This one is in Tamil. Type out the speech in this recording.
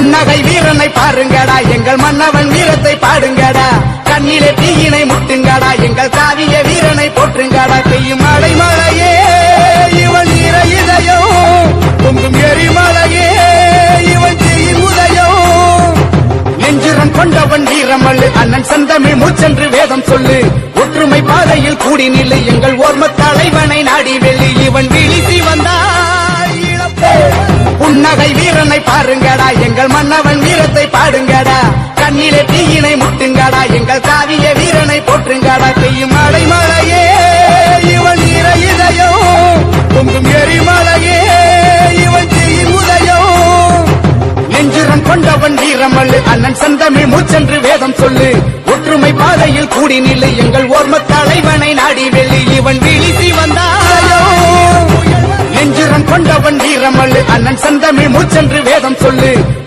புன்னகை வீரனை பாருங்கடா. எங்கள் மன்னவன் வீரத்தை பாடுங்கடா. கண்ணிலே தீயினை முட்டுங்கடா. எங்கள் காவிய வீரனை போற்றுங்கடா. பெய்யும் மழை மழையே இவன் ஈர இதயம் பொங்கும் எரிமலையே இவன் தீயின் உதயம் நெஞ்சுரன் கொண்டவன் வீரமல்லு. அண்ணன் சந்தமிழ் மூச்சென்று வேதம் சொல்லு. ஒற்றுமை பாதையில் கூடி நில்லு. எங்கள் ஓர்ம தலைவனை பாருங்கடா எங்கள் மன்னவன் வீரத்தை பாடுங்கடா. கண்ணிலே தீயினை முட்டுங்கடா எங்கள் காவிய வீரனை போற்றுங்கடா. பெய்யும் மழை மழையே இவன் ஈர இதயம் பொங்கும் எரிமலையே இவன் தீயின் உதயம் நெஞ்சுரம் கொண்டவன் வீரமல்லு அண்ணன் சந்தமிழ் மூச்சென்று வேதம் சொல்லு. ஒற்றுமை பாதையில் கூடி நில்லு எங்கள் ஓர்ம தலைவனை நாடி நெஞ்சுரம் அண்ணன் சந்தமிழ் மூச்சென்று வேதம் சொல்லு.